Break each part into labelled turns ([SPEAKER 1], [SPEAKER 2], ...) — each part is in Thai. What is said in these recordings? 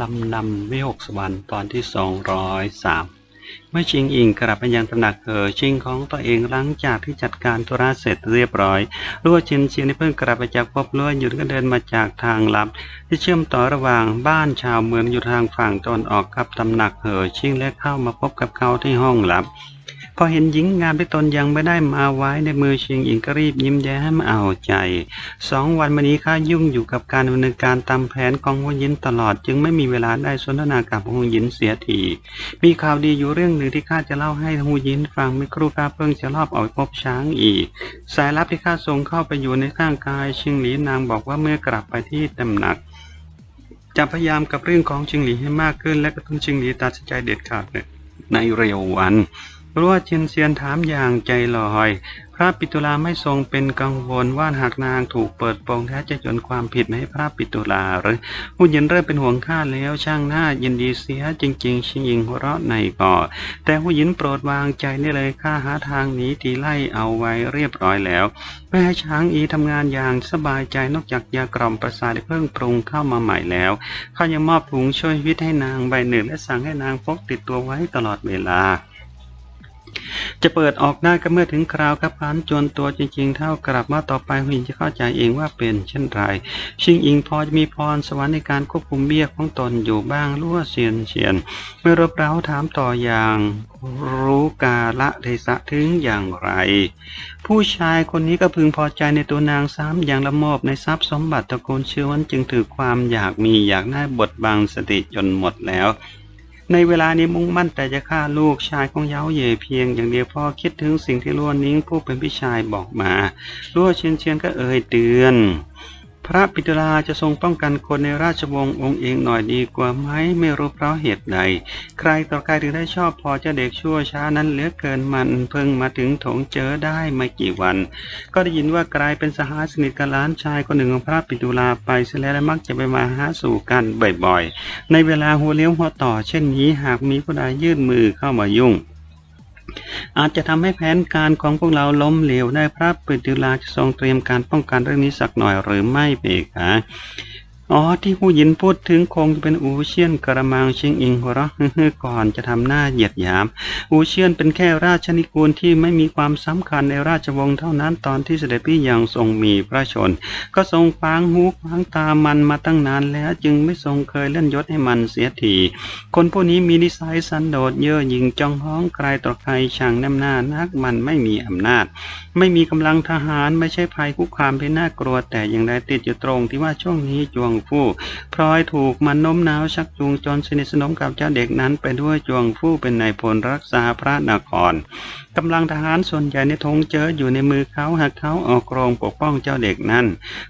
[SPEAKER 1] ลำนำวิหกสวรรค์ตอนที่สองร้อยสามเมื่อชิงอิงกลับไปยังตำหนักเหอชิงของตัวเองหลังจากที่จัดการธุระเสร็จเรียบร้อยรั่วชินเชียนเพิ่งกลับไปจากพบรั่วหยุดก็เดินมาจากทางลับ ที่เชื่อมต่อระหว่างบ้านชาวเมืองอยู่ทางฝั่งตอนออกกับตำหนักเหอชิงและเข้ามาพบกับเขาที่ห้องลับ พอเห็นหญิงงามที่ตนยังไม่ได้มาไว้ในมือเชียงอิงก็รีบยิ้มแย้มเอาใจสองวันมานี้ข้ายุ่งอยู่กับการดำเนินการตามแผนของหัวยินตลอด จึงไม่มีเวลาได้สนทนากับหัวยินเสียทีมีข่าวดีอยู่เรื่องหนึ่งที่ข้าจะเล่าให้หัวยินฟังไม่ครู่ข้าเพิ่งจะรอบออกไปพบช้างอีก สายลับที่ข้าส่งเข้าไปอยู่ในข้างกายชิงหลีนางบอกว่าเมื่อกลับไปที่ตำหนักจะพยายามกับเรื่องของชิงหลีให้มากขึ้น และกระตุ้นชิงหลีตัดสินใจเด็ดขาดในเร็ววัน รั้วเชียนเซียนถามอย่างใจลอย พระปิตุลาไม่ทรงเป็นกังวลว่าหากนางถูกเปิดโปงแท้จะจนความผิดให้พระปิตุลาหรือผู้ยินเริ่มเป็นห่วงข้าแล้วช่างหน้ายินดีเสียจริง ๆ ชิงยิงหัวเราะในก่อ แต่ผู้ยินโปรดวางใจได้เลยข้าหาทางหนีทีไล่เอาไว้เรียบร้อยแล้วเพื่อให้ช้างอีทำงานอย่างสบายใจนอกจากยากล่อมประสาทเพิ่งปรุงเข้ามาใหม่แล้วข้ายังมอบถุงช่วยชีวิตให้นางใบหนึ่งและสั่งให้นางพกติดตัวไว้ตลอดเวลา จะเปิดออกได้ก็เมื่อถึงคราวกับพันจนตัวจริง ๆ เท่ากลับมาต่อไปหุนจะเข้าใจเองว่าเป็นเช่นไร ชิงอิงพอจะมีพรสวรรค์ในการควบคุมเบี้ยของตนอยู่บ้างรั่วเสียนเฉียน เมื่อรบเร้าถามต่ออย่างรู้กาละเทศะถึงอย่างไร ผู้ชายคนนี้ก็พึงพอใจในตัวนางซ้ำอย่างละโมบในทรัพย์สมบัติตระกูลเชื้อวันจึงถือความอยากมีอยากได้บทบังสติจนหมดแล้ว ในเวลานี้มุ่งมั่นแต่จะฆ่าลูกชายของเย้าเย่เพียง อย่างเดียวพอคิดถึงสิ่งที่ล้วนนิ้งผู้เป็นพี่ชายบอกมาล้วเชียนเชียนก็เอ่ยเตือน พระปิตุลาจะทรงป้องกันคนในราชวงศ์องค์เองหน่อยดีกว่าไหมไม่รู้เพราะเหตุใด ใครต่อใครถึงได้ชอบพอเจ้าเด็กชั่วช้านั้นเหลือเกินมันเพิ่งมาถึงโถงเจอได้ไม่กี่วัน ก็ได้ยินว่ากลายเป็นสหายสนิทกับล้านชายคนหนึ่งของพระปิตุลาไปเสียแล้วและมักจะไปมาหาสู่กันบ่อยๆ ในเวลาหัวเลี้ยวหัวต่อ เช่นนี้หากมีผู้ใดยื่นมือเข้ามายุ่ง อาจจะทำให้แผนการของพวกเราล้มเหลวได้พระปิตุลาจะทรงเตรียมการป้องกันเรื่องนี้สักหน่อยหรือไม่เบคะ อ๋อที่ผู้หญินพูดถึงคงจะเป็นอูเชียนกระมังชิงอิงหัวเราะฮือก่อนจะทำหน้าเหยียดหยาม อูเชียนเป็นแค่ราชนิกูลที่ไม่มีความสำคัญในราชวงศ์เท่านั้นตอนที่เสด็จพี่ยังทรงมีพระชน ก็ทรงฟางหูฟางตามันมาตั้งนานแล้วจึงไม่ทรงเคยเลื่อนยศให้มันเสียทีคนพวกนี้มีนิสัยสันโดษเย่อหยิ่งจองห้องใครต่อใครช่างน้ำหน้านักมันไม่มีอำนาจ ไม่มีกำลังทหารไม่ใช่ภัยคุกคามที่น่ากลัวแต่อย่างใดติดอยู่ตรงที่ว่าช่วงนี้จวงฟู่พลอยถูกมันน้มน้าวชักจูงจนสนิทสนมกับเจ้าเด็กนั้นไปด้วยจวงฟู่เป็นนายพลรักษาพระนครกำลังทหารส่วนใหญ่ในธงเจออยู่ในมือเขาหากเขาออกโรงปกป้องเจ้าเด็กนั้น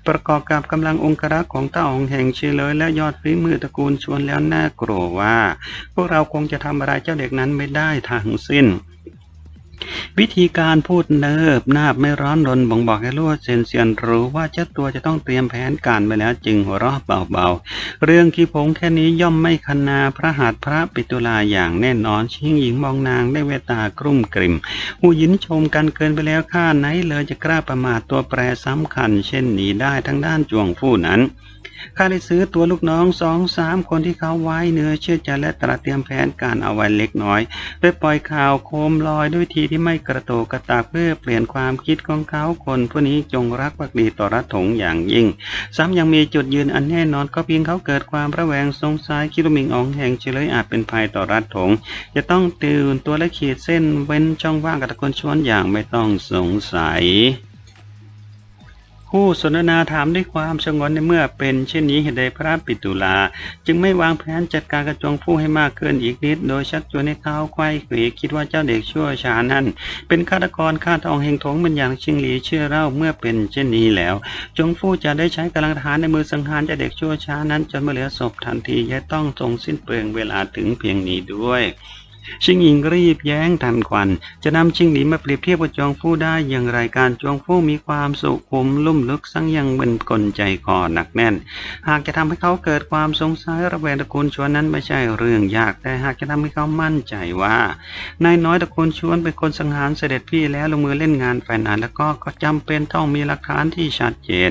[SPEAKER 1] ประกอบกับกำลังองครักษ์ของเต้าองแห่งเชลยและยอดฝีมือตระกูลชวนแล้วน่ากลัวว่า พวกเราคงจะทำอะไรเจ้าเด็กนั้นไม่ได้ทางสิ้น วิธีการพูดเนิบนาบไม่ร้อนรนบ่งบอกให้รู้ว่าเซนเซียนรู้ว่าเจ้าตัวจะต้องเตรียมแผนการไปแล้วจึงหัวเราะเบาๆ เรื่องขี้ผงแค่นี้ย่อมไม่คณาพระหัตถ์พระปิตุลาอย่างแน่นอนชิงหญิงมองนางได้เวตากรุ่มกริมหูยินชมกันเกินไปแล้วข้าไหนเลยจะกล้าประมาทตัวแปรสำคัญ เช่นนี้ได้ทั้งด้านจวงผู้นั้น ข้าได้ซื้อตัวลูกน้องสองสามคนที่เขาไว้เนื้อเชื่อใจและตระเตรียมแผนการเอาไว้เล็กน้อยโดยปล่อยข่าวโคมลอยด้วยวิธีที่ไม่กระโตกกระตากเพื่อเปลี่ยนความคิดของเขาคนผู้นี้จงรักภักดีต่อรัฐถงอย่างยิ่ง ซ้ำยังมีจุดยืนอันแน่นอนก็เพียงเขาเกิดความระแวงสงสัยคิดมิงอองแห่งเฉลยอาจเป็นภัยต่อรัฐถง จะต้องตื่นตัวและขีดเส้นเว้นช่องว่างกับตะคนชวนอย่างไม่ต้องสงสัย คู่สนทนาถามด้วยความสงวนในเมื่อเป็น เช่นนี้เหตุใดพระปิตุลา จึงไม่วางแผนจัดการกระจงผู้ให้มากขึ้นอีกนิด โดยชักชวนให้เขาไขว้เขวคิดว่าเจ้าเด็กชั่วช้านั้นเป็นฆาตกรฆ่าทองเฮงทงเป็นอย่างชิงหลีเชื่อเล่าเมื่อเป็นเช่นนี้แล้ว จงฟู่จะได้ใช้กำลังทหารในมือสังหารเจ้าเด็กชั่วช้านั้นจนไม่เหลือศพทันทีจะต้องทรงสิ้นเปลืองเวลาถึงเพียงนี้ด้วย ชิงหญิงรีบแย้งทันควัน จะนำชิงหลีมาเปรียบเทียบกับจวงฟู่ได้อย่างไรการจวงฟู่มีความสุขุมลุ่มลึกสังยังเป็นกลใจคอหนักแน่น หากจะทำให้เขาเกิดความสงสัยระแวงตระกูลชวนนั้นไม่ใช่เรื่องยากแต่หากจะทำให้เขามั่นใจว่านายน้อยตระกูลชวนเป็นคนสังหารเสด็จพี่แล้วลงมือเล่นงานฝ่ายนั้นแล้วก็ก็จำเป็นต้องมีหลักฐานที่ชัดเจน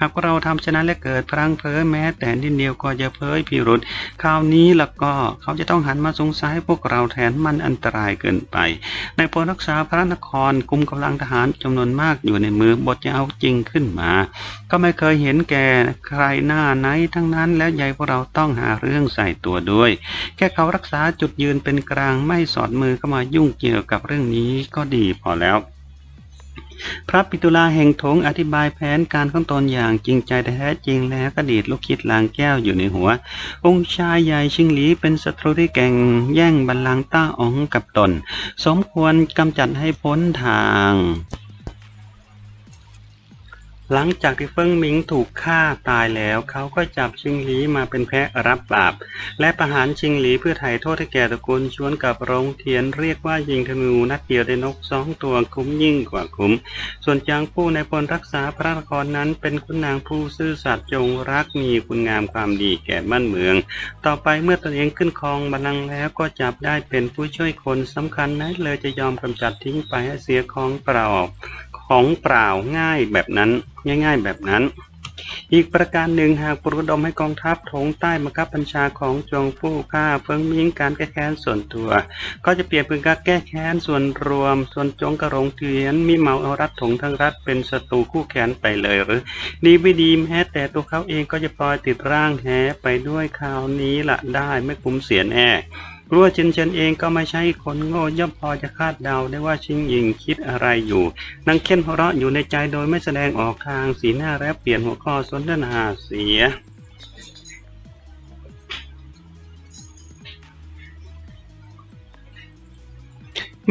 [SPEAKER 1] หากเราทำฉะนั้นและเกิดพลังเพ้อแม้ แต่นิดเดียวก็จะเพ้อพิรุษคราวนี้แล้วก็เขาจะต้องหันมาสงสัยพวกเราแทนมันอันตรายเกินไป ในพลรักษาพระนครกุมกำลังทหารจำนวนมากอยู่ในมือบทจะเอาจริงขึ้นมา ก็ไม่เคยเห็นแก่ใครหน้าไหนทั้งนั้นและใหญ่พวกเราต้องหาเรื่องใส่ตัวด้วย แค่เขารักษาจุดยืนเป็นกลางไม่สอดมือเข้ามายุ่งเกี่ยวกับเรื่องนี้ก็ดีพอแล้ว พระปิตุลาแห่งทงอธิบายแผนการของตนอย่างจริงใจแต่แท้จริงแล้วก็ดีดลูกคิดลางแก้วอยู่ในหัว องค์ชายใหญ่ชิงหลีเป็นศัตรูที่แก่งแย่งบัลลังก์ต้าอ๋องกับตน สมควรกำจัดให้พ้นทาง หลังจากที่เฟิงมิงถูกฆ่าตายแล้ว เขาก็จับชิงหลีมาเป็นแพะรับบาป และประหารชิงหลีเพื่อไถ่โทษให้แก่ตระกูลชวนกับโรงเทียนเรียกว่ายิงธนูนัดเดียวได้นกสองตัวคุ้มยิ่งกว่าคุ้ม ส่วนจางผู้ในพลรักษาพระนครนั้นเป็นคุณนางผู้ซื่อสัตย์จงรักมีคุณงามความดีแก่บ้านเมือง ต่อไปเมื่อตนเองขึ้นครองบัลลังก์แล้วก็จับได้เป็นผู้ช่วยคนสำคัญนั้นเลยจะยอมกำจัดทิ้งไปให้เสียของเปล่า ของเปล่าง่ายแบบนั้นง่าย ๆ แบบนั้น อีกประการหนึ่งหากปลุกระดมให้กองทัพถงใต้บังคับบัญชาของจงฟู่ฆ่าเฟิงมิงการแก้แค้นส่วนตัว ก็จะเปลี่ยนเป็นการแก้แค้นส่วนรวม ส่วนจงกระรงเทียนมีเมาเอารัฐถงทั้งรัฐเป็นศัตรูคู่แค้นไปเลยหรือ ดีไม่ดีแม้แต่ตัวเขาเองก็จะปล่อยติดร่างแหไปด้วยคราวนี้ละได้ไม่คุ้มเสียแน่ รั้วเชนเชนเองก็ไม่ใช่คนโง่ย่อมพอจะคาดเดาได้ว่าชิงหยิงคิดอะไรอยู่นางเค้นหัวเราะอยู่ในใจโดยไม่แสดงออกทางสีหน้าและเปลี่ยนหัวข้อสนทนาเสีย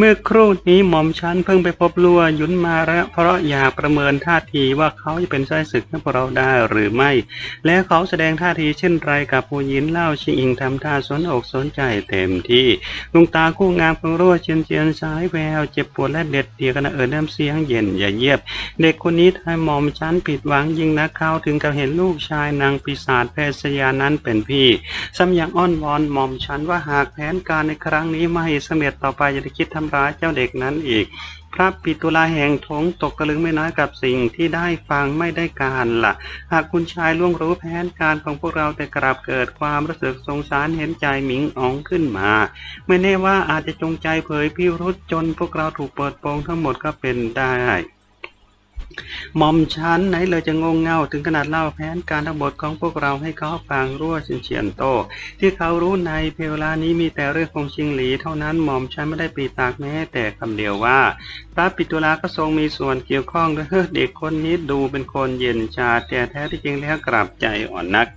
[SPEAKER 1] เมื่อครู่นี้หม่อมฉันเพิ่งไปพบลัวยุนมาแล้วเพราะอยากประเมินท่าทีว่าเขาจะเป็นไส้ศึกให้พวกเราได้หรือไม่ และเขาแสดงท่าทีเช่นไรกับผู้หญินเล่าชิงอิงทำท่าสนอกสนใจเต็มที่ดวงตาคู่งามของรั่วเชียนเชียนสายแววเจ็บปวดและเด็ดเดี่ยวกันเอิญน้ำเสียงเย็นอย่าเยียบ เด็กคนนี้ทำหม่อมฉันผิดหวังยิ่งนักเขาถึงกับเห็นลูกชายนางปีศาจแพทย์ยานั้นเป็นพี่ซ้ำยังอ้อนวอนหม่อมฉันว่าหากแผนการในครั้งนี้ไม่สำเร็จต่อไปจะได้คิดทำร้ายเจ้าเด็กนั้นอีก พระปิตุลาแห่งทงตกตะลึงไม่น้อยกับสิ่งที่ได้ฟังไม่ได้การละ่ะ หากคุณชายล่วงรู้แผนการของพวกเราแต่กลับเกิดความรู้สึกสงสารเห็นใจหมิงอ๋องขึ้นมา ไม่แน่ว่าอาจจะจงใจเผยพิรุษจนพวกเราถูกเปิดโปงทั้งหมดก็เป็นได้ หม่อมชั้นไหนเลยจะงงเง่าถึงขนาดเล่าแผนการทั้งหมดของพวกเราให้เขาฟังรั่วเฉียนโต ที่เขารู้ในเพลานี้มีแต่เรื่องของชิงหลีเท่านั้นหม่อมชันไม่ได้ปรีปากแม้แต่คำเดียวว่าพระปิตุลาก็ทรงมีส่วนเกี่ยวข้องด้วยเด็กคนนี้ดูเป็นคนเย็นชาแต่แท้ที่จริงแล้วกลับใจอ่อนนัก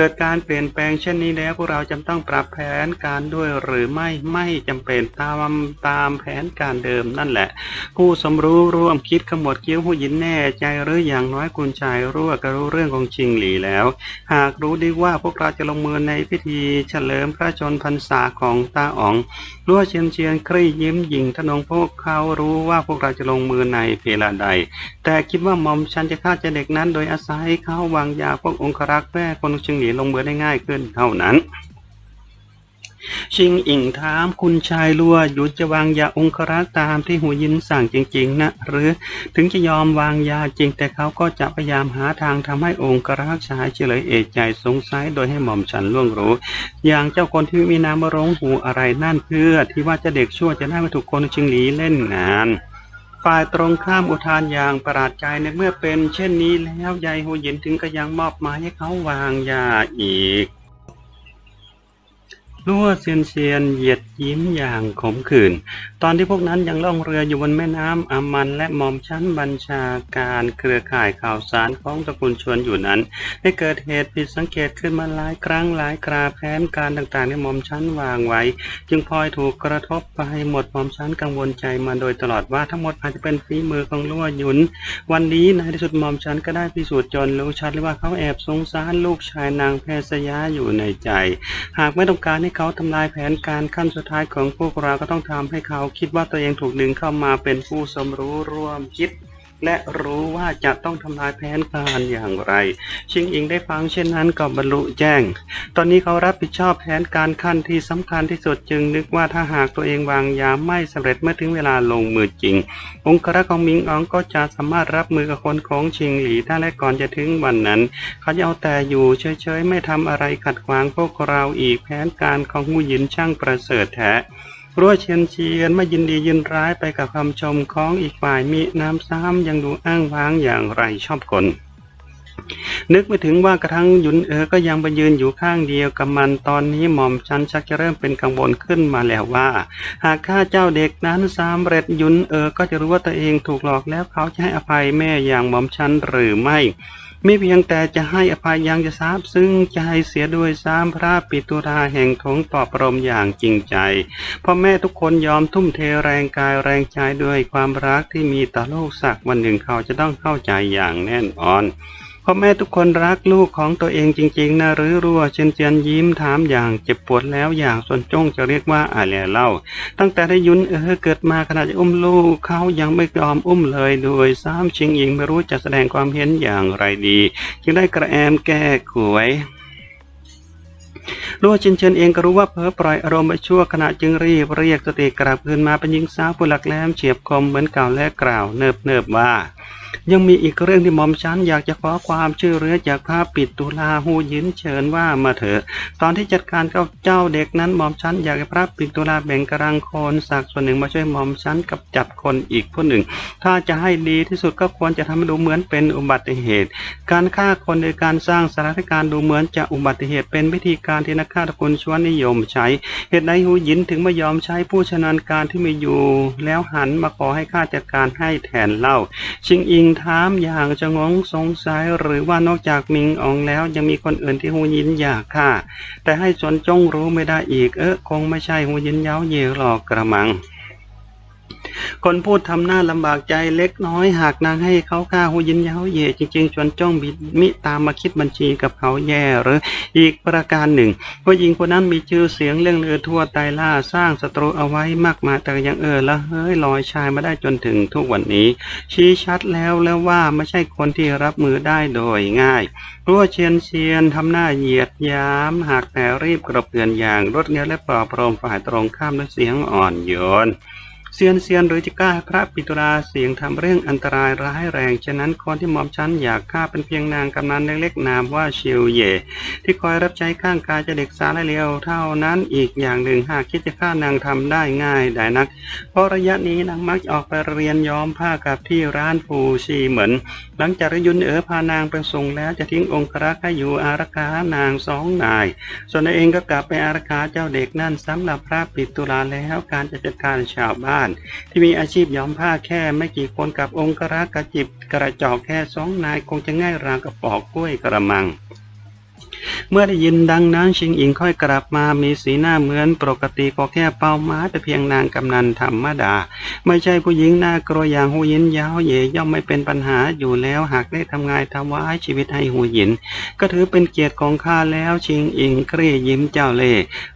[SPEAKER 1] เกิดการเปลี่ยนแปลงเช่นนี้แล้วพวกเราจำต้องปรับแผนการด้วยหรือไม่ไม่จำเป็นตามตามแผนการเดิมนั่นแหละ ผู้สมรู้ร่วมคิดขมวดคิ้วผู้หญินแน่ใจหรืออย่างน้อยคุณชายรู้ก็รู้เรื่องของชิงหลีแล้ว หากรู้ดีว่าพวกเราจะลงมือในพิธีเฉลิมพระชนพรรษาของตาอ๋องรั้วเชียนเชียนครี่ยิ้มหยิงทนงพวกเขารู้ว่าพวกเราจะลงมือในเพลาใด แต่คิดว่าหมอมฉันจะฆ่าเจเด็กนั้นโดยอาศัยเขาวางยาพวกองครักษ์แม่คนชิงหลีลงมือได้ง่ายขึ้นเท่านั้น ชิงอิงถามคุณชายลัวหยุดจะวางยาองครักษ์ตามที่หูยินสั่งจริงๆ นะ หรือถึงจะยอมวางยาจริงแต่เขาก็จะพยายามหาทางทำให้องครักษ์ชายเฉลยเอกใจสงสัยโดยให้หม่อมฉันล่วงรู้ อย่างเจ้าคนที่มีนามร้องหูอะไรนั่นเพื่อที่ว่าจะเด็กชั่วจะได้ม่ถูกคนชิงหลีเล่นงาน ฝ่ายตรงข้ามอุทานอย่างประหลาดใจในเมื่อเป็นเช่นนี้แล้วยายหูเยินถึงก็ยังมอบหมายให้เขาวางยาอีกรั่วเซียนเซียนเหยียดยิ้มอย่างขมขื่นตอนที่พวกนั้นยังล่องเรืออยู่บนแม่น้ำอามันและหมอมชั้นบัญชาการเครือข่ายข่าวสารของตระกูลชวนอยู่นั้น ได้เกิดเหตุผิดสังเกตขึ้นมาหลายครั้งหลายคราแผนการต่างๆในหมอมชั้นวางไว้ จึงพลอยถูกกระทบไปหมดหมอมชั้นกังวลใจมาโดยตลอดว่าทั้งหมดอาจจะเป็นฝีมือของลั่วหยุน วันนี้ในที่สุดหมอมฉันก็ได้พิสูจน์จนรู้ชัดเลยว่าเขาแอบสงสารลูกชายนางแพทย์สยาอยู่ในใจ หากไม่ต้องการให้เขาทำลายแผนการขั้นสุดท้ายของพวกเราก็ต้องทำให้เขาคิดว่าตัวเองถูกดึงเข้ามาเป็นผู้สมรู้ร่วมคิด และรู้ว่าจะต้องทำลายแผนการอย่างไร ชิงอิงได้ฟังเช่นนั้นก็บรรลุแจ้ง ตอนนี้เขารับผิดชอบแผนการขั้นที่สำคัญที่สุดจึงนึกว่าถ้าหากตัวเองวางยาไม่สำเร็จเมื่อถึงเวลาลงมือจริง องค์กรของมิงอองก็จะสามารถรับมือกับคนของชิงหลีได้และก่อนจะถึงวันนั้น เขาจะเอาแต่อยู่เฉยๆไม่ทำอะไรขัดขวางพวกเราอีกแผนการของหูหยินช่างประเสริฐแท้ รั้วเชียนเชียนไม่ยินดียินร้ายไปกับคำชมของอีกฝ่ายมีน้ำซ้ำยังดูอ้างว้างอย่างไรชอบกลนึกไม่ถึงว่ากระทั่งยุนเออก็ยังไปยืนอยู่ข้างเดียวกับมันตอนนี้หม่อมชันชักจะเริ่มเป็นกังวลขึ้นมาแล้วว่า หากข้าเจ้าเด็กนั้นสำเร็จยุนเออก็จะรู้ว่าตัวเองถูกหลอกแล้วเขาจะให้อภัยแม่อย่างหม่อมชันหรือไม่ ไม่เพียงแต่จะให้อภัยยังจะทราบซึ่งใจเสียด้วยซ้ำพระปิตุราแห่งทงตอบประโลมอย่างจริงใจพ่อแม่ทุกคนยอมทุ่มเทแรงกายแรงใจด้วยความรักที่มีต่อลูกสักวันหนึ่งเขาจะต้องเข้าใจอย่างแน่นอน พ่อแม่ทุกคนรักลูกของตัวเองจริงๆนะหรือรัวเชนเจียนยิ้มถามอย่างเจ็บปวดแล้วอย่างส่วนจงจะเรียกว่าอะไรเล่า ตั้งแต่ได้ยุนเออเกิดมาขณะจะอุ้มลูกเขายังไม่ยอมอุ้มเลยโดยซ้ำชิงหญิงไม่รู้จะแสดงความเห็นอย่างไรดี จึงได้กระแอมแก้ขวยรัวชินเชินเองก็รู้ว่าเพ้อปล่อยอารมณ์ไปชั่วขณะจึงรีบเรียกสติกลับคืนมาเป็นหญิงสาวผู้หลักแหลมเฉียบคมเหมือนเก่าและกล่าวเนิบเนิบว่า ยังมีอีกเรื่องที่หม่อมฉันอยากจะขอความช่วยเหลือจากพระปิดตุลาหูยินเชิญว่ามาเถอะตอนที่จัดการกับเจ้าเด็กนั้นหม่อมฉันอยากให้พระปิดตุลาแบ่งกำลังคนสักส่วนหนึ่งมาช่วยหม่อมฉันกับจับคนอีกผู้หนึ่ง ถ้าจะให้ดีที่สุดก็ควรจะทำให้ดูเหมือนเป็นอุบัติเหตุ การฆ่าคนโดยการสร้างสถานการณ์ดูเหมือนจะอุบัติเหตุเป็นวิธีการที่นักฆ่าตะกุลชวนนิยมใช้ เหตุใดหูยินถึงไม่ยอมใช้ผู้ชำนาญการที่มีอยู่ แล้วหันมาขอให้ข้าจัดการให้แทนเล่าชิงอิิงถามอย่างจะงงสงสัยหรือว่านอกจากมิงอองแล้วยังมีคนอื่นที่หูยินอยากค่ะ แต่ให้สนจงรู้ไม่ได้อีกเออคงไม่ใช่หูยินเย้าเย่หรอกกระมัง คนพูดทำหน้าลำบากใจเล็กน้อย หากนางให้เขาฆ่าหูยินเย้าเย่จริงๆชวนจ้องบิดมิตามมาคิดบัญชีกับเขาแย่หรืออีกประการหนึ่งผู้หญิงคนนั้นมีชื่อเสียงเรื่องลือทั่วไตล่าสร้างศัตรูเอาไว้มากมายแต่ยังเออละเฮ้ยลอยชายมาได้จนถึงทุกวันนี้ ชี้ชัดแล้วแล้วว่าไม่ใช่คนที่รับมือได้โดยง่ายรั้วเชียนเชียนทำหน้าเหยียดยาม หากแต่รีบกระเตือนอย่างรวดเร็วและปลอบปรมฝ่ายตรงข้ามด้วยเสียงอ่อนโยน เซียนเซียนหรือจะกล้าให้พระปิตุราเสียงทำเรื่องอันตรายร้ายแรง ฉะนั้นคนที่หมอมฉันอยากฆ่าเป็นเพียงนางกำนันเล็กๆนามว่าเชิวเย่ที่คอยรับใช้ข้างกายเจะเด็กสาวและเลียวเท่านั้นอีกอย่างหนึ่งหากคิดจะฆ่านางทำได้ง่ายได้นัก เพราะระยะนี้นางมักออกไปเรียนย้อมผ้ากับที่ร้านฟูชีเหมือน หลังจากยุนเอ๋อพานางไปส่งแล้วจะทิ้งองครักษ์ให้อยู่อารักขานางสองนาย ส่วนนายเองก็กลับไปอารักขาเจ้าเด็กนั่นสำหรับพระปิตุลาแล้วการจะจัดการชาวบ้านที่มีอาชีพย้อมผ้าแค่ไม่กี่คนกับองครักรกระจิบกระจอกแค่สองนายคงจะง่ายราวกระปอกกล้วยกระมัง เมื่อได้ยินดังนั้นชิงอิงค่อยกลับมามีสีหน้าเหมือนปกติก็แค่เป้าหมายแต่เพียงนางกำนันธรรมดา ไม่ใช่ผู้หญิงหน้ากลัวอย่างหูยินยาวเย่ย่อมไม่เป็นปัญหาอยู่แล้วหากได้ทำงานทำวายชีวิตให้หูยิน ก็ถือเป็นเกียรติของข้าแล้วชิงอิงเครียยิ้มเจ้าเล่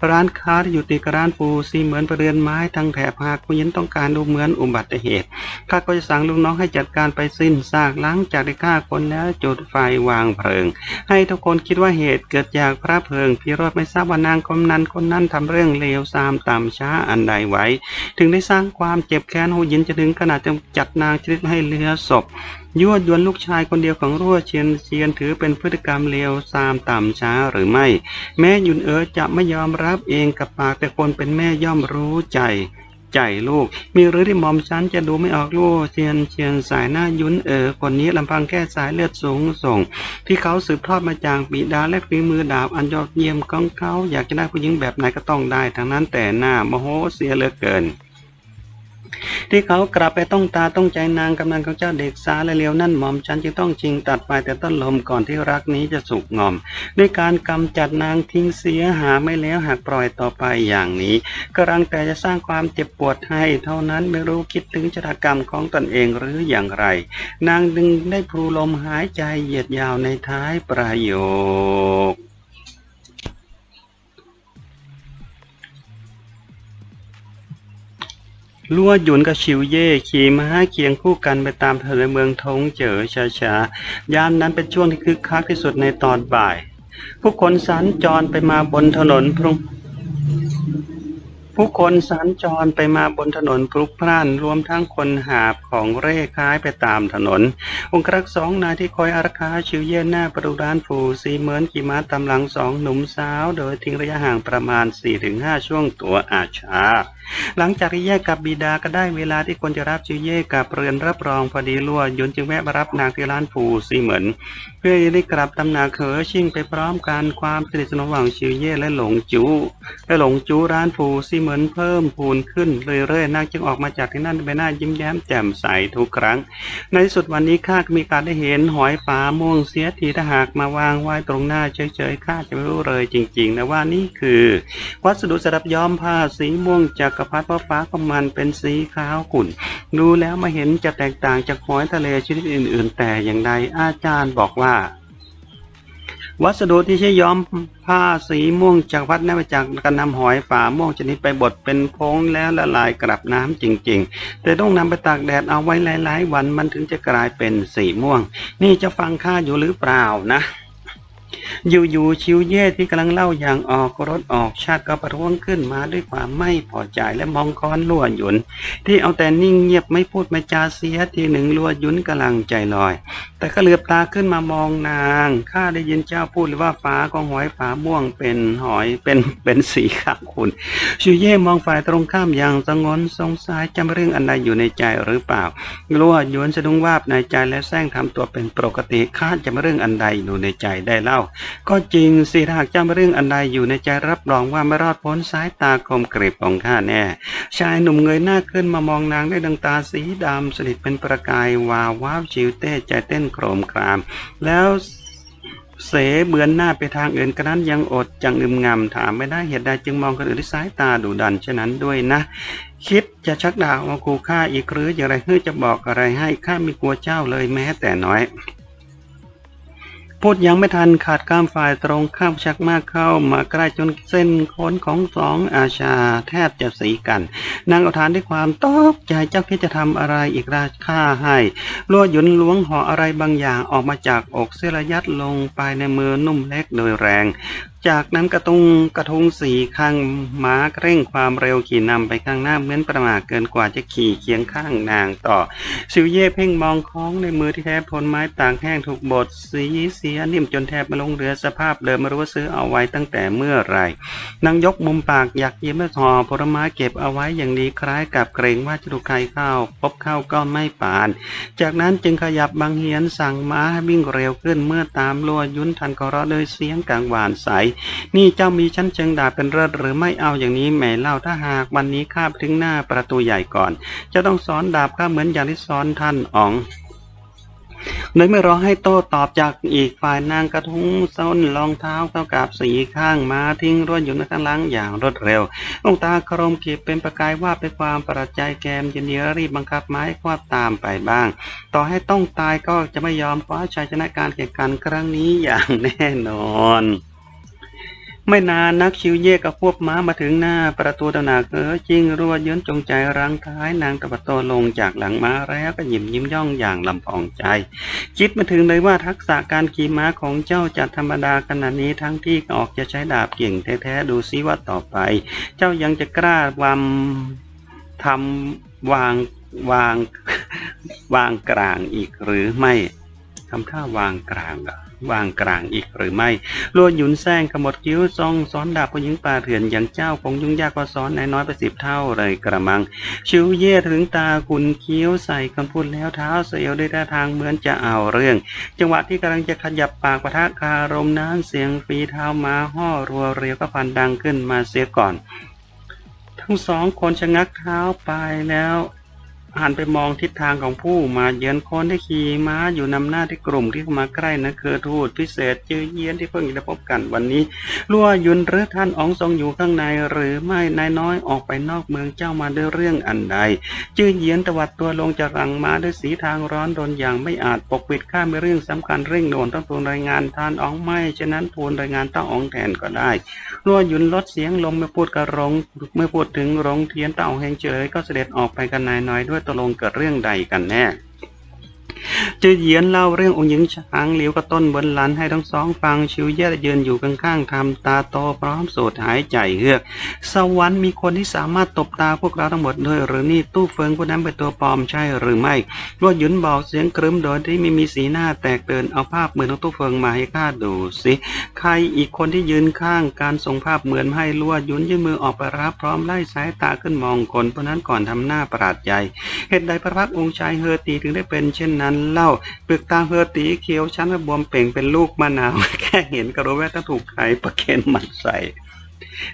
[SPEAKER 1] ร้านค้าที่อยู่ติดร้านปูซีเหมือนปรเรือนไม้ทั้งแถบหากผู้หญิงต้องการดูเหมือนอุบัติเหตุข้าก็จะสั่งลูกน้องให้จัดการไปสิ้นซากหลังจากได้ฆ่าคนแล้วจุดไฟวางเพลิง ให้ทุกคนคิดว่าเหตุเกิดจากพระเพลิงพี่รอดไม่ทราบว่านางกำนันคนนั้นทำเรื่องเลวซามต่ำช้าอันใดไว้ ถึงได้สร้างความเจ็บแค้นหูยินจะถึงขนาดจะจัดนางชนิดให้เลือศพยั่วยวนลูกชายคนเดียวของรั่วเชียนเซียนถือเป็นพฤติกรรมเลวซามต่ำช้าหรือไม่ แม้หยุนเอ๋อจะไม่ยอมรับเองกับปากแต่คนเป็นแม่ย่อมรู้ใจ ใจลูก มีหรือที่หมอมฉันจะดูไม่ออกลูกเชียนเชียนสายหน้ายุนเอ๋อคนนี้ลำพังแค่สายเลือดสูงส่ง ที่เขาสืบทอดมาจากบิดาและฝีมือดาบอันยอดเยี่ยมของเขาอยากจะได้ผู้หญิงแบบไหนก็ต้องได้ทั้งนั้นแต่หน้าโมโหเสียเหลือเกิน ที่เขากลับไปต้องตาต้องใจนางกำนันของเจ้าเด็กสาและเลียวนั่นหม่อมฉันจึงต้องชิงตัดไปแต่ต้นลมก่อนที่รักนี้จะสุกงอม ด้วยการกำจัดนางทิ้งเสียหาไม่แล้วหากปล่อยต่อไปอย่างนี้กำลังแต่จะสร้างความเจ็บปวดให้ เท่านั้นไม่รู้คิดถึงชะตากรรมของตนเองหรืออย่างไร นางดึงได้พลูลมหายใจเหยียดยาวในท้ายประโยค ล้วหยุนกับชิวเย่ขี่ม้าเคียงคู่กันไปตามถนนเมืองทงเจ๋อช้าๆยามนั้นเป็นช่วงที่คึกคักที่สุดในตอนบ่าย ผู้คนสัญจรไปมาบนถนนพรุง ผู้คนสัญจรไปมาบนถนนพลุกพล่านรวมทั้งคนหาบของเร่ค้ายไปตามถนน องครักษ์สองนายที่คอยอารักขาชิวเย่นหน้าประตูร้านฟูสีเหมือนขี่ม้าตามหลังสองหนุ่มสาว โดยทิ้งระยะห่างประมาณ 4-5 ช่วงตัวอาชา หลังจากที่แยกกับบิดาก็ได้เวลาที่ควรจะรับชิวเย่กับเรือนรับรองพอดีลั่วยนจึงแวะมารับนางที่ร้านฟูสีเหมือนเพื่อจะได้กลับตำหนักเขอชิ่งไปพร้อมกันความสนิทสนมระหว่างชิวเย่และหลงจูและหลงจูร้านฟูซีเหมือนเพิ่มพูนขึ้นเรื่อยๆนางจึงออกมาจากที่นั่นใบหน้ายิ้มแย้มแจ่มใสทุกครั้ง ในที่สุดวันนี้ข้าก็มีการได้เห็นหอยป่าม่วงเสียทีถ้าหากมาวางไว้ตรงหน้าเฉยๆข้าจะไม่รู้เลยจริงๆนะว่านี่คือ วัสดุสำหรับย้อมผ้าสีม่วงจากกระพัดฟ้าของมันเป็นสีขาวขุ่นดูแล้วมาเห็นจะแตกต่างจากหอยทะเลชนิดอื่น ๆ แต่อย่างใดอาจารย์บอกว่า วัสดุที่ใช้ย้อมผ้าสีม่วงจากวัดนั่นมาจากการนำหอยฝาม่วงชนิดไปบดเป็นพงแล้วละลายกลับน้ำจริง ๆ แต่ต้องนำไปตากแดดเอาไว้หลาย ๆ วันมันถึงจะกลายเป็นสีม่วง นี่จะฟังข้าอยู่หรือเปล่านะ อยู่ๆชิวเย่ที่กำลังเล่าอย่างออกรถออกชาติก็ประท้วงขึ้นมาด้วยความไม่พอใจและมองค้อนลั่วหยุน ที่เอาแต่นิ่งเงียบไม่พูดไม่จาเสียทีหนึ่งลั่วหยุนกำลังใจลอย แต่ก็เหลือบตาขึ้นมามองนางข้าได้ยินเจ้าพูดเลยว่าฟ้าของหอยฝาม่วงเป็นหอยเป็นเป็นสีขาวขุ่นชิวเย่มองฝ่ายตรงข้ามอย่างสงนสงสัยจำเรื่องอันใดอยู่ในใจหรือเปล่าลั่วหยุนสะดุ้งวาบในใจและแซงทำตัวเป็นปกติข้าจะไม่เรื่องอันใดอยู่ในใจได้เล่าก็จริงสิถ้าหากเจ้าม่เรื่องอันใดอยู่ในใจรับรองว่าไม่รอดพ้นสายตาคมกริบของข้าแน่ ชายหนุ่มเงยหน้าขึ้นมามองนางด้วยดวงตาสีดำสนิทเป็นประกายวาวว้าวชิวเต้ใจเต้นโครมคราม แล้วเสเบือนหน้าไปทางอื่นกระนั้นยังอดจังอึมงำถามไม่ได้เหตุใดจึงมองคนอื่นด้วยสายตาดุดันเช่นนั้นด้วยนะ คิดจะชักดาบมาคูข้าอีกหรืออย่างไรเพื่อจะบอกอะไรให้ข้าไม่กลัวเจ้าเลยแม้แต่น้อย พูดยังไม่ทันขาดข้ามฝ่ายตรงข้ามชักมากเข้ามาใกล้จนเส้นขนของสองอาชาแทบจะสีกัน นางเอาทานด้วยความตกใจเจ้าคิดจะทำอะไรอีกราค่าให้ลัวหยุนล้วงห่ออะไรบางอย่างออกมาจากอกเสื้อระยัดลงไปในมือนุ่มเล็กโดยแรง จากนั้นกระตุงกระทุงสี่ข้างม้าเร่งความเร็วขี่นำไปข้างหน้าเหมือนประมาทเกินกว่าจะขี่เคียงข้างนางต่อสิวเย่เพ่งมองคล้องในมือที่แทบพลไม้ต่างแห้งถูกบดสีเสียนิ่มจนแทบมาลงเรือสภาพเดิมไม่รู้ว่าซื้อเอาไว้ตั้งแต่เมื่อไหรนางยกมุมปากอยากยิ้มและห่อผลไม้เก็บเอาไว้อย่างดีคล้ายกับเกรงว่าจะถูกใครเข้าพบเข้าก็ไม่ปาน จากนั้นจึงขยับบางเหียนสั่งม้าให้วิ่งเร็วขึ้นเมื่อตามลัวยุนทันกร้อโดยเสียงกลางหวานใสนี่เจ้ามีชั้นเชิงดาบเป็นเลิศหรือไม่เอาอย่างนี้แหมเล่าถ้าหากวันนี้ข้าไปถึงหน้าประตูใหญ่ก่อน จะต้องสอนดาบข้าเหมือนอย่างที่สอนท่านอ๋องโดยไม่รอให้โต้ตอบจากอีกฝ่ายนางกระทุ้งส้นรองเท้าเข้ากับสีข้างมาทิ้งร่วนอยู่ในข้างหลังอย่างรวดเร็วดวงตาครมขีดเป็นประกายว่าบด้วยความประใจแกมยินดีรีบบังคับไม้ควาบตามไปบ้าง ต่อให้ต้องตายก็จะไม่ยอมคว้าชัยชนะการแข่งขันครั้งนี้อย่างแน่นอน ไม่นานนักชิวเย่กับพวกม้ามาถึงหน้าประตูตำหนักเออจริงรัวเยื้อนจงใจรังท้ายนางตะบัดโตลงจากหลังม้าแล้วก็ยิ้มยิ้มย่องอย่างลำพองใจ คิดมาถึงเลยว่าทักษะการขี่ม้าของเจ้าจัดธรรมดาขนาดนี้ทั้งที่ออกจะใช้ดาบเก่งแท้ๆดูซิว่าต่อไป เจ้ายังจะกล้าวำทำวางวางวางกลางอีกหรือไม่ทำท่าวางกลางเหรอ วางกลางอีกหรือไม่ลัวหยุนแซงขมวดคิ้วซองสอนดาบผู้หญิงป่าเถื่อนอย่างเจ้าคงยุ่งยากกว่าสอนนายน้อยไปสิบเท่าเลยกระมัง ชิวเย่ถึงตาคุนคี้วใส่คำพูดแล้วเท้าเสียวด้วยท่าทางเหมือนจะเอาเรื่อง จังหวะที่กำลังจะขยับปากปะทะคารมน้ำเสียงฝีเท้ามาห่อรัวเรียวก็พันดังขึ้นมาเสียก่อน ทั้งสองคนชะงักเท้าไปแล้ว หันไปมองทิศทางของผู้มาเยือนคนที่ขี่ม้าอยู่นำหน้าที่กลุ่มที่มาใกล้นะคือทูตพิเศษจือเยียนที่เพิ่งได้พบกันวันนี้ลัวยุนหรือท่านอ๋องทรงอยู่ข้างในหรือไม่นายน้อยออกไปนอกเมืองเจ้ามาด้วยเรื่องอันใดจือเยียนตวัดตัวลงจากรังมาด้วยสีทางร้อนรนอย่างไม่อาจปกปิดข้ามไปเรื่องสำคัญเร่งด่วนต้องทูลรายงานท่านอ๋องไม่ฉะนั้นทูลรายงานต้องอ๋องแทนก็ได้รัวยุนลดเสียงลมไม่พูดกระรงเมื่อพูดถึงรงเทียนเต่าแห่งเฉยก็เสด็จออกไปกันนายน้อยด้วยตกลงเกิดเรื่องใดกันแน่ จือเยียนเล่าเรื่ององค์หญิงช้างเหลียวกับต้นบนหลันให้ทั้งสองฟังชิวเย่ยืนอยู่ข้างๆทำตาโตพร้อมสูดหายใจเฮือก สวรรค์มีคนที่สามารถตบตาพวกเราทั้งหมดด้วยหรือนี่ตู้เฟิงผู้นั้นเป็นตัวปลอมใช่หรือไม่รวดหยุนบอกเสียงกรึมโดยที่ไม่มีสีหน้าแตกเตือนเอาภาพเหมือนของตู้เฟิงมาให้ข้าดูสิใครอีกคนที่ยืนข้างการส่งภาพเหมือนให้ลวดหยุนยื่นมือออกไปรับพร้อมไล่สายตาขึ้นมองคนเพราะนั้นก่อนทำหน้าประหลาดใจเหตุใดพระพักองค์ชายเฮอตีถึงได้เป็นเช่นนั้นเล่าปลือกตาเฮอตีเขียวชั้นบวมเป่งเป็นลูกมะนาว แค่เห็นก็รู้ว่าต้องถูกใครประเคนหมัดใส่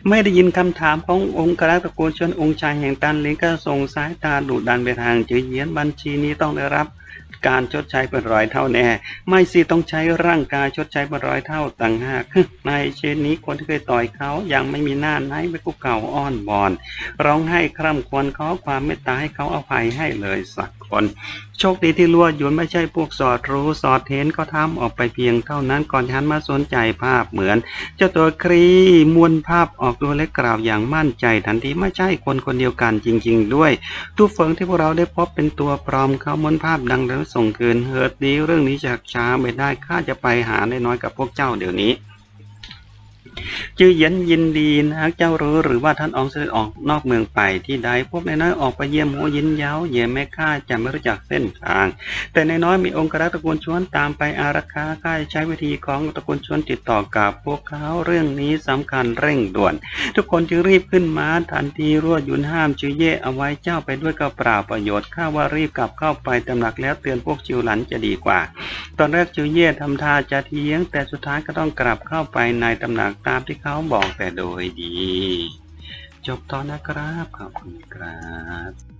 [SPEAKER 1] ไม่ได้ยินคำถามขององค์กรตระกูลชนองค์ชายแห่งตันลิงก็ส่งสายตาดุดันไปทางจือเยียนบัญชีนี้ต้องได้รับการชดใช้เป็นร้อยเท่าแน่ ไม่สิต้องใช้ร่างกายชดใช้เป็นร้อยเท่าต่างหากในเช่นนี้คนที่เคยต่อยเขายังไม่มีหน้าไหนไปคุเข่าอ้อนบอน ร้องให้คร่ำควรขอความเมตตาให้เขาอภัยให้เลยสักคน โชคดีที่ลวหยวนไม่ใช่พวกสอดรู้สอดเห็นก็ทำออกไปเพียงเท่านั้นก่อนที่หันมาสนใจภาพเหมือน เจ้าตัวครีมวนภาพออกดูและกล่าวอย่างมั่นใจ ทันทีไม่ใช่คนคนเดียวกันจริง ๆ ด้วยตู้เฟิงที่พวกเราได้พบเป็นตัวปลอมเขามวนภาพดังแล้วส่งคืนเฮิร์ดดีเรื่องนี้จากช้าไม่ได้ข้าจะไปหาน้อยๆกับพวกเจ้าเดี๋ยวนี้ จื้อเย็นยินดีนะเจ้ารู้หรือว่าท่านอองเสด็จออกนอกเมืองไปที่ใดพวกนายน้อยออกไปเยี่ยมหัวยินเย้าเยี่ยมแม่ข้าจะไม่รู้จักเส้นทาง แต่นายน้อยมีองค์กรตระกูลชวนตามไปอารักขาข้าใช้วิธีของตระกูลชวนติดต่อกับพวกเขาเรื่องนี้สำคัญเร่งด่วน ทุกคนจึงรีบขึ้นมาทันทีรั่วยุนห้ามจื้อเย่เอาไว้เจ้าไปด้วยก็เปล่าประโยชน์ข้าว่ารีบกลับเข้าไปตำหนักแล้วเตือนพวกจิวหลันจะดีกว่า ตอนแรกจือเย่ทำท่าจะเทียง แต่สุดท้ายก็ต้องกลับเข้าไปในตำหนักตามที่เขาบอกแต่โดยดี จบตอนนะครับ ขอบคุณครับ